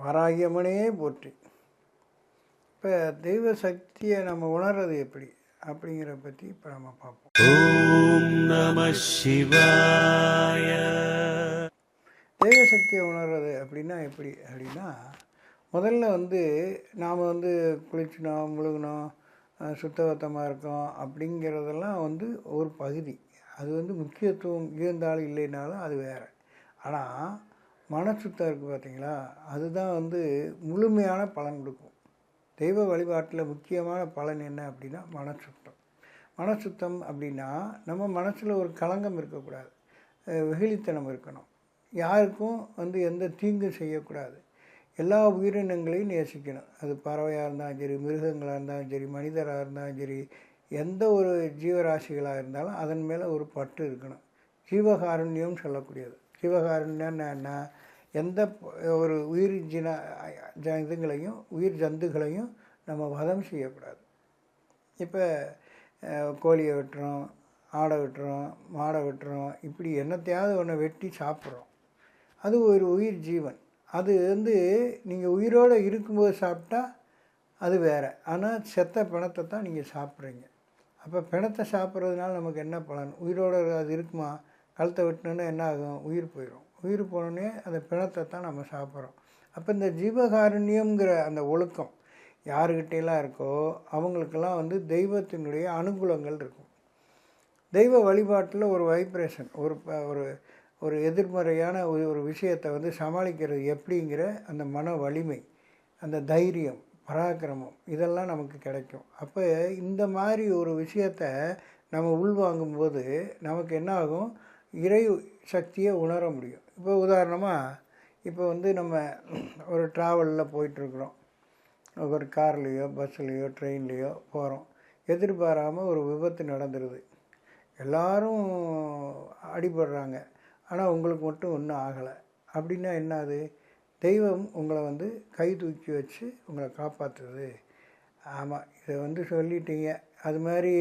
வாராகியம்மனே போற்றி. இப்போ தெய்வ சக்தியை நம்ம உணர்றது எப்படி? அப்படிங்கிற பற்றி இப்போ நம்ம பார்ப்போம். ஓம் நம சிவாய. தெய்வ சக்தியை உணர்றது அப்படின்னா எப்படி? அப்படின்னா முதல்ல வந்து நாம் வந்து குளிச்சினோம் முழுகணும் சுத்தபத்தமாக இருக்கோம் அப்படிங்கிறதெல்லாம் வந்து ஒரு பகுதி. அது வந்து முக்கியத்துவம் இருந்தாலும் இல்லைனாலும் அது வேறு. ஆனால் மனசுத்தம் இருக்குது பார்த்தீங்களா அதுதான் வந்து முழுமையான பலன் கொடுக்கும். தெய்வ வழிபாட்டில் முக்கியமான பலன் என்ன அப்படின்னா மனசுத்தம் மனசுத்தம் அப்படின்னா நம்ம மனசில் ஒரு களங்கம் இருக்கக்கூடாது. வெகுளித்தனம் இருக்கணும். யாருக்கும் வந்து எந்த தீங்கும் செய்யக்கூடாது. எல்லா உயிரினங்களையும் நேசிக்கணும். அது பறவையாக இருந்தாலும் சரி மிருகங்களாக இருந்தாலும் சரி மனிதராக இருந்தாலும் சரி எந்த ஒரு ஜீவராசிகளாக இருந்தாலும் அதன் மேலே ஒரு பற்று இருக்கணும். ஜீவகாருண்யம் சொல்லக்கூடியது. ஜீவகாருண்யம்னா எந்த ஒரு உயிர் ஜின ஜ- இதுங்களையும் உயிர் ஜந்துகளையும் நம்ம வதம் செய்யக்கூடாது. இப்போ கோழியை வெட்டுறோம் ஆடை வெட்டுறோம் மாடை வெட்டுறோம் இப்படி என்னத்தையாவது ஒன்று வெட்டி சாப்பிட்றோம். அது ஒரு உயிர் ஜீவன். அது வந்து நீங்கள் உயிரோடு இருக்கும்போது சாப்பிட்டா அது வேறு. ஆனால் செத்த பிணத்தை தான் நீங்கள் சாப்பிட்றீங்க. அப்போ பிணத்தை சாப்பிட்றதுனால நமக்கு என்ன பலன்? உயிரோடு அது இருக்குமா? கழுத்தை வெட்டினோன்னா என்ன ஆகும்? உயிர் போயிடும் உயிர் போனோடனே அந்த பிணத்தை தான் நம்ம சாப்பிட்றோம். அப்போ இந்த ஜீவகாருண்யங்கிற அந்த ஒழுக்கம் யாருக்கிட்டேலாம் இருக்கோ அவங்களுக்கெல்லாம் வந்து தெய்வத்தினுடைய அனுகூலங்கள் இருக்கும். தெய்வ வழிபாட்டில் ஒரு வைப்ரேஷன் ஒரு ப- ஒரு ஒரு எதிர்மறையான ஒரு ஒரு விஷயத்தை வந்து சமாளிக்கிறது எப்படிங்கிற அந்த மன வலிமை அந்த தைரியம் பராக்கிரமம் இதெல்லாம் நமக்கு கிடைக்கும். அப்போ இந்த மாதிரி ஒரு விஷயத்த நம்ம உள்வாங்கும்போது நமக்கு என்ன ஆகும்? இறை சக்தியை உணர முடியும். இப்போ உதாரணமாக இப்போ வந்து நம்ம ஒரு ட்ராவலில் போயிட்டுருக்குறோம். ஒரு கார்லேயோ பஸ்ஸுலேயோ ட்ரெயின்லேயோ போகிறோம் எதிர்பாராமல் ஒரு விபத்து நடந்துடுது எல்லாரும் அடிபடுறாங்க. ஆனால் உங்களுக்கு மட்டும் ஒன்றும் ஆகலை. அப்படின்னா என்னது தெய்வம் உங்களை வந்து கை தூக்கி வச்சு உங்களை காப்பாற்றுது ஆமாம் இதை வந்து சொல்லிட்டீங்க. அது மாதிரி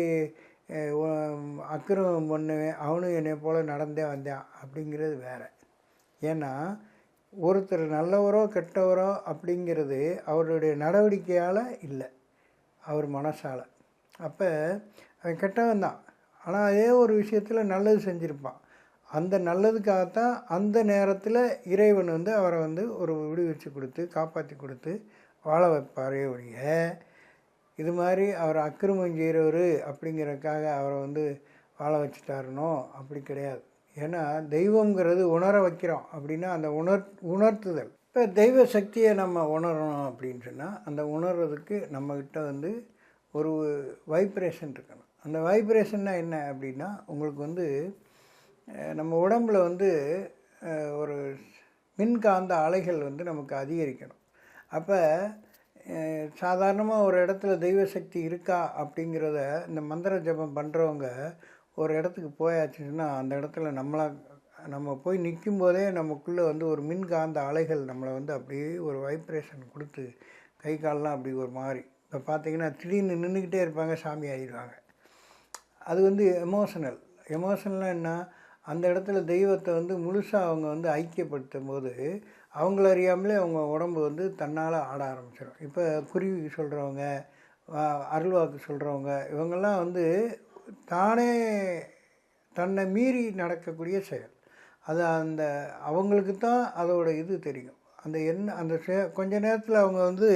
அக்கிரமம் பண்ணுவேன் அவனும் என்னை போல் நடந்தே வந்தான் அப்படிங்கிறது வேறு. ஏன்னா ஒருத்தர் நல்லவரோ கெட்டவரோ அப்படிங்கிறது அவருடைய நடவடிக்கையால் இல்லை. அவர் மனசால். அப்போ அவன் கெட்டவன் தான். ஆனால் அதே ஒரு விஷயத்தில் நல்லது செஞ்சுருப்பான். அந்த நல்லதுக்காகத்தான் அந்த நேரத்தில் இறைவன் வந்து அவரை வந்து ஒரு விடுவிச்சு கொடுத்து காப்பாற்றி கொடுத்து வாழ வைப்பாரே ஒழிய இது மாதிரி அவர் அக்கிரமம் செய்கிறவர் அப்படிங்கிறதுக்காக அவரை வந்து வாழ வச்சுட்டாருனோ அப்படி கிடையாது. ஏன்னா தெய்வங்கிறது உணர வைக்கிறோம். அப்படின்னா அந்த உணர் உணர்த்துதல். இப்போ தெய்வ சக்தியை நம்ம உணரணும் அப்படின்னு சொன்னால் அந்த உணர்றதுக்கு நம்மக்கிட்ட வந்து ஒரு வைப்ரேஷன் இருக்கணும். அந்த வைப்ரேஷன்னா என்ன அப்படின்னா உங்களுக்கு வந்து நம்ம உடம்புல வந்து ஒரு மின்காந்த அலைகள் வந்து நமக்கு அதிகரிக்கணும். அப்போ சாதாரணமாக ஒரு இடத்துல தெய்வ சக்தி இருக்கா அப்படிங்கிறத இந்த மந்திர ஜபம் பண்ணுறவங்க ஒரு இடத்துக்கு போயாச்சுன்னா அந்த இடத்துல நம்மளா நம்ம போய் நிற்கும் போதே நமக்குள்ளே வந்து ஒரு மின்காந்த அலைகள் நம்மளை வந்து அப்படியே ஒரு வைப்ரேஷன் கொடுத்து கை கால்லாம் அப்படி ஒரு மாதிரி. இப்போ பார்த்தீங்கன்னா திடீர்னு நின்றுக்கிட்டே இருப்பாங்க சாமி ஆயிடுவாங்க அது வந்து எமோஷனல் எமோஷனல்னால் என்ன? அந்த இடத்துல தெய்வத்தை வந்து முழுசாக அவங்க வந்து ஐக்கியப்படுத்தும் போது அவங்கள அறியாமலே அவங்க உடம்பு வந்து தன்னால் ஆட ஆரம்பிச்சிடும் இப்போ குருவி சொல்கிறவங்க அருள்வாக்கு சொல்கிறவங்க இவங்கெல்லாம் வந்து தானே தன்னை மீறி நடக்கக்கூடிய செயல். அது அந்த அவங்களுக்கு தான் அதோட இது தெரியும். அந்த என்ன அந்த சுய- கொஞ்ச நேரத்தில் அவங்க வந்து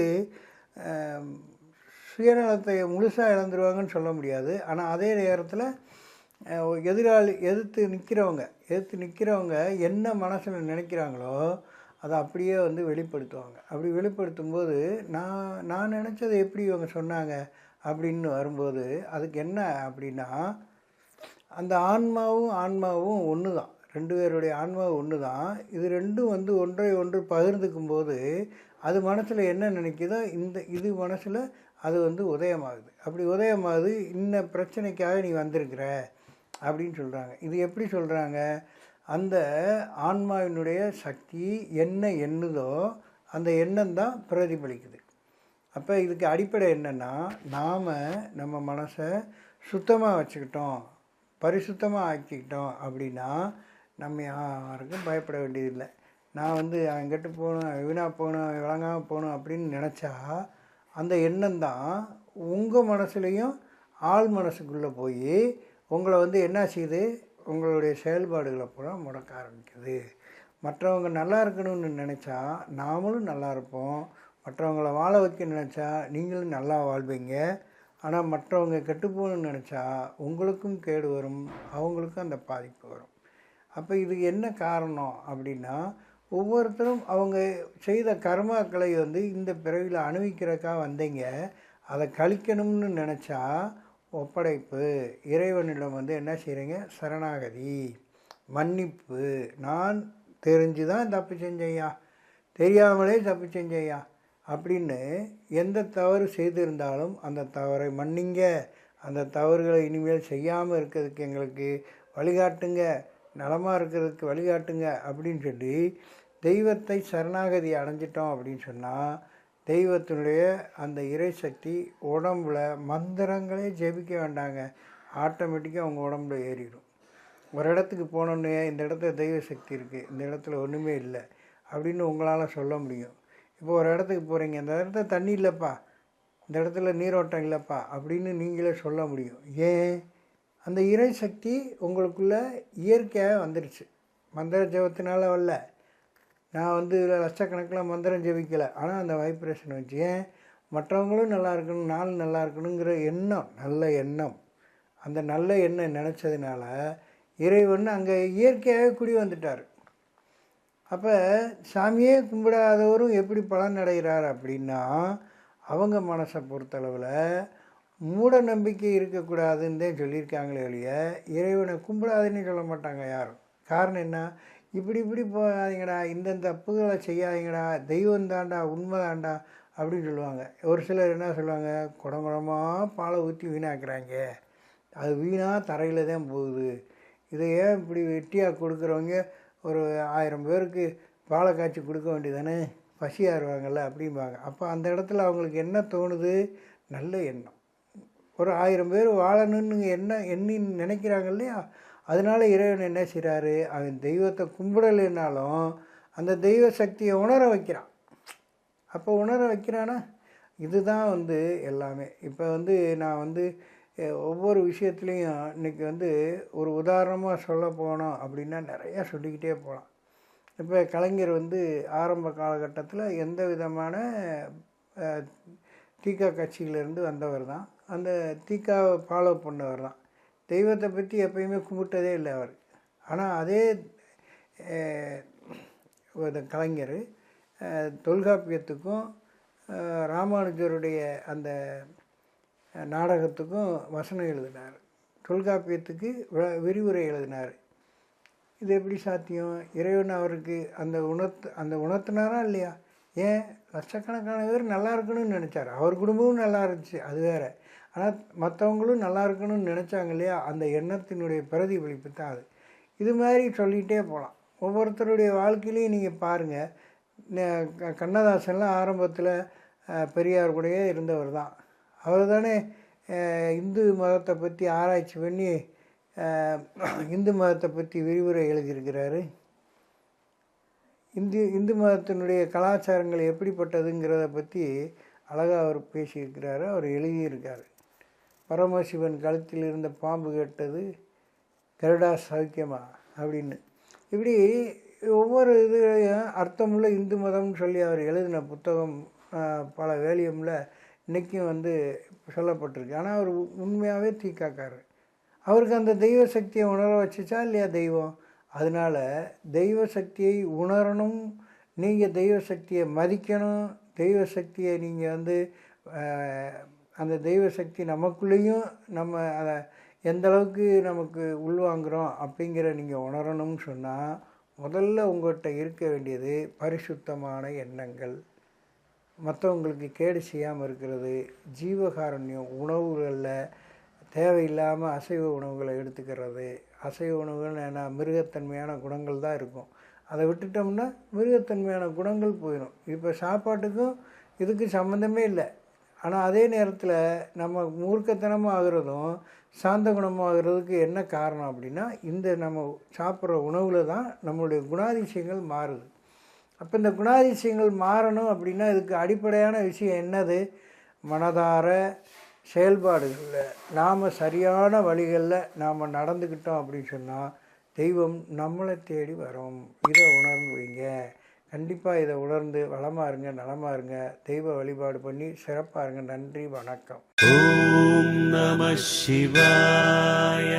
சுயநலத்தை முழுசாக இழந்துருவாங்கன்னு சொல்ல முடியாது. ஆனால் அதே நேரத்தில் எதிராளி எதிர்த்து நிற்கிறவங்க எதிர்த்து நிற்கிறவங்க என்ன மனசில் நினைக்கிறாங்களோ அதை அப்படியே வந்து வெளிப்படுத்துவாங்க. அப்படி வெளிப்படுத்தும் போது நான் நான் நினச்சதை எப்படி இவங்க சொன்னாங்க அப்படின்னு வரும்போது அதுக்கு என்ன அப்படின்னா அந்த ஆன்மாவும் ஆன்மாவும் ஒன்று தான் ரெண்டு பேருடைய ஆன்மாவும் ஒன்று தான் இது ரெண்டும் வந்து ஒன்றை ஒன்று பகிர்ந்துக்கும் போது அது மனசில் என்ன நினைக்குதோ இந்த இது மனசில் அது வந்து உதயமாகுது. அப்படி உதயமாகுது இன்ன பிரச்சனைக்காக நீ வந்திருக்கிற அப்படின்னு சொல்கிறாங்க இது எப்படி சொல்கிறாங்க அந்த ஆன்மாவினுடைய சக்தி என்ன எண்ணுதோ அந்த எண்ணம் தான் பிரதிபலிக்குது. அப்போ இதுக்கு அடிப்படை என்னென்னா நாம் நம்ம மனசை சுத்தமாக வச்சுக்கிட்டோம் பரிசுத்தமாக ஆக்கிக்கிட்டோம் அப்படின்னா நம்ம யாருக்கும் பயப்பட வேண்டியதில்லை. நான் வந்து அவன் போகணும் வீணாக போகணும் விளங்காமல் போகணும் அப்படின்னு நினச்சா அந்த எண்ணம் தான் உங்கள் மனசுலேயும் ஆள் மனசுக்குள்ளே போய் உங்களை வந்து என்ன செய்யுது? உங்களுடைய செயல்பாடுகளை பூரா முடக்க ஆரம்பிக்குது. மற்றவங்க நல்லா இருக்கணும்னு நினச்சா நாமளும் நல்லா இருப்போம். மற்றவங்கள வாழ வைக்க நினச்சா நீங்களும் நல்லா வாழ்வீங்க. ஆனால் மற்றவங்க கெட்டு போகணும்னு நினச்சா உங்களுக்கும் கேடு வரும் அவங்களுக்கும் அந்த பாதிப்பு வரும். அப்போ இது என்ன காரணம் அப்படின்னா ஒவ்வொருத்தரும் அவங்க செய்த கர்மாக்களை வந்து இந்த பிறவியில் அணுவிக்கிறக்கா வந்தீங்க. அதை கழிக்கணும்னு நினச்சா ஒப்படைப்பு. இறைவனிடம் வந்து என்ன செய்கிறீங்க சரணாகதி மன்னிப்பு. நான் தெரிஞ்சு தான் தப்பு செஞ்சையா தெரியாமலே தப்பு செஞ்சையா அப்படின்னு எந்த தவறு செய்திருந்தாலும் அந்த தவறை மன்னிங்க. அந்த தவறுகளை இனிமேல் செய்யாமல் இருக்கிறதுக்கு எங்களுக்கு வழிகாட்டுங்க. நலமாக இருக்கிறதுக்கு வழிகாட்டுங்க அப்படின்னு சொல்லி தெய்வத்தை சரணாகதி அடைஞ்சிட்டோம் அப்படின்னு சொன்னால் தெய்வத்தினுடைய அந்த இறை சக்தி உடம்புல மந்திரங்களே ஜெபிக்க வேண்டாங்க. ஆட்டோமேட்டிக்காக அவங்க உடம்புல ஏறிடும். ஒரு இடத்துக்கு போனோன்னே இந்த இடத்துல தெய்வ சக்தி இருக்குது இந்த இடத்துல ஒன்றுமே இல்லை அப்படின்னு உங்களால் சொல்ல முடியும். இப்போ ஒரு இடத்துக்கு போகிறீங்க இந்த இடத்துல தண்ணி இல்லைப்பா இந்த இடத்துல நீரோட்டம் இல்லைப்பா அப்படின்னு நீங்களே சொல்ல முடியும். ஏன்? அந்த இறை சக்தி உங்களுக்குள்ளே இயற்கையாக வந்துடுச்சு மந்திர ஜபத்தினால வரல நான் வந்து இதில் லட்சக்கணக்கில் மந்திரம் ஜெபிக்கலை. ஆனால் அந்த வைப்ரேஷன் வச்சு ஏன்? மற்றவங்களும் நல்லா இருக்கணும் நாள் நல்லா இருக்கணுங்கிற எண்ணம் நல்ல எண்ணம். அந்த நல்ல எண்ணம் நினச்சதுனால இறைவன் அங்கே இயற்கையாகவே குடி வந்துட்டார். அப்போ சாமியே கும்பிடாதவரும் எப்படி பலன் அடைகிறார் அப்படின்னா அவங்க மனசை பொறுத்தளவில் மூட நம்பிக்கை இருக்கக்கூடாதுன்னு தான் சொல்லியிருக்காங்களே ஒழிய இறைவனை கும்பிடாதுன்னு சொல்ல மாட்டாங்க யாரும். காரணம் என்ன? இப்படி இப்படி போகாதீங்கடா இந்தந்த தப்புகளை செய்யாதீங்கடா தெய்வம் தாண்டா உண்மை தாண்டா அப்படின்னு சொல்லுவாங்க. ஒரு சிலர் என்ன சொல்லுவாங்க குடம் குடமாக பாலை ஊற்றி வீணாக்குறாங்க. அது வீணாக தரையில் தான் போகுது. இதை ஏன் இப்படி வெட்டியாக கொடுக்குறவங்க? ஒரு ஆயிரம் பேருக்கு பாலை காய்ச்சி கொடுக்க வேண்டியதானே பசியாருவாங்கல்ல அப்படிம்பாங்க. அப்போ அந்த இடத்துல அவங்களுக்கு என்ன தோணுது? நல்ல எண்ணம். ஒரு ஆயிரம் பேர் வாழணும்னு என்ன எண்ணி நினைக்கிறாங்க இல்லையா? அதனால இறைவன் என்ன செய்கிறாரு அவன் தெய்வத்தை கும்பிடலைன்னாலும் அந்த தெய்வ சக்தியை உணர வைக்கிறான். அப்போ உணர வைக்கிறானா? இதுதான் வந்து எல்லாமே. இப்போ வந்து நான் வந்து ஒவ்வொரு விஷயத்துலேயும் இன்னைக்கு வந்து ஒரு உதாரணமாக சொல்ல போனோம் அப்படின்னா நிறையா சொல்லிக்கிட்டே போகலாம் இப்போ கலைஞர் வந்து ஆரம்ப காலகட்டத்தில் எந்த விதமான தீக்கா கட்சியிலேருந்து வந்தவர் தான் அந்த தீக்காவை ஃபாலோ பண்ணவர் தான் தெய்வத்தை பற்றி எப்பயுமே கும்பிட்டதே இல்லை அவர். ஆனால் அதே ஒரு கலைஞர் தொல்காப்பியத்துக்கும் ராமானுஜருடைய அந்த நாடகத்துக்கும் வசனம் எழுதினார். தொல்காப்பியத்துக்கு விரிவுரை எழுதினார். இது எப்படி சாத்தியம்? இறைவன் அவருக்கு அந்த உணர்த்து அந்த உணர்த்தினாரா இல்லையா? ஏன்? லட்சக்கணக்கான பேர் நல்லா இருக்கணும்னு நினச்சார். அவர் குடும்பமும் நல்லா இருந்துச்சு. அது வேறு. ஆனால் மற்றவங்களும் நல்லா இருக்கணும்னு நினச்சாங்க இல்லையா? அந்த எண்ணத்தினுடைய பிரதிபலிப்பு தான் அது. இது மாதிரி சொல்லிகிட்டே போகலாம் ஒவ்வொருத்தருடைய வாழ்க்கையிலையும் நீங்கள் பாருங்கள் கண்ணதாசன்லாம் ஆரம்பத்தில் பெரியார் கூடயே இருந்தவர் தான். அவர் தானே இந்து மதத்தை பற்றி ஆராய்ச்சி பண்ணி இந்து மதத்தை பற்றி விரிவுரை எழுதியிருக்கிறாரு. இந்து இந்து மதத்தினுடைய கலாச்சாரங்கள் எப்படிப்பட்டதுங்கிறத பற்றி அழகாக அவர் பேசியிருக்கிறாரு அவர் எழுதியிருக்காரு. பரமசிவன் கழுத்தில் இருந்த பாம்பு கேட்டது கருடா சௌக்கியமா? அப்படின்னு. இப்படி ஒவ்வொரு இதுலையும் அர்த்தமுள்ள இந்து மதம்னு சொல்லி அவர் எழுதின புத்தகம் பல வேலியமில் இன்றைக்கும் வந்து சொல்லப்பட்டிருக்கு. ஆனால் அவர் உண்மையாகவே தீக்காக்காரு அவருக்கு அந்த தெய்வ சக்தியை உணர வச்சுச்சா இல்லையா தெய்வம்? அதனால் தெய்வ சக்தியை உணரணும் நீங்கள் தெய்வ சக்தியை மதிக்கணும் தெய்வ சக்தியை நீங்கள் வந்து அந்த தெய்வ சக்தி நமக்குள்ளேயும் நம்ம அதை எந்த அளவுக்கு நமக்கு உள்வாங்குகிறோம் அப்படிங்கிற நீங்கள் உணரணும்னு சொன்னால் முதல்ல உங்கள்கிட்ட இருக்க வேண்டியது பரிசுத்தமான எண்ணங்கள். மற்றவங்களுக்கு கேடு செய்யாமல் இருக்கிறது ஜீவகாருண்யம் உணவுகளில் தேவையில்லாமல் அசைவ உணவுகளை எடுத்துக்கிறது. அசைவ உணவுகள் என்ன மிருகத்தன்மையான குணங்கள் தான் இருக்கும். அதை விட்டுட்டோம்னா மிருகத்தன்மையான குணங்கள் போயிடும் இப்போ சாப்பாட்டுக்கும் இதுக்கு சம்மந்தமே இல்லை. ஆனால் அதே நேரத்தில் நம்ம மூர்க்கத்தனமாக ஆகுறதும் சாந்த குணமாகிறதுக்கு என்ன காரணம் அப்படின்னா இந்த நம்ம சாப்பிட்ற உணவில் தான் நம்மளுடைய குணாதிசயங்கள் மாறுது. அப்போ இந்த குணாதிசயங்கள் மாறணும் அப்படின்னா இதுக்கு அடிப்படையான விஷயம் என்னது? மனதார செயல்பாடுகளில் நாம் சரியான வழிகளில் நாம் நடந்துக்கிட்டோம் அப்படின்னு சொன்னால் தெய்வம் நம்மளை தேடி வரும். இதை உணர்ந்து வைங்க. கண்டிப்பாக இதை உணர்ந்து வளமாக இருங்க நலமாக இருங்க. தெய்வ வழிபாடு பண்ணி சிறப்பாக இருங்க. நன்றி வணக்கம். ஓம் நம சிவாய.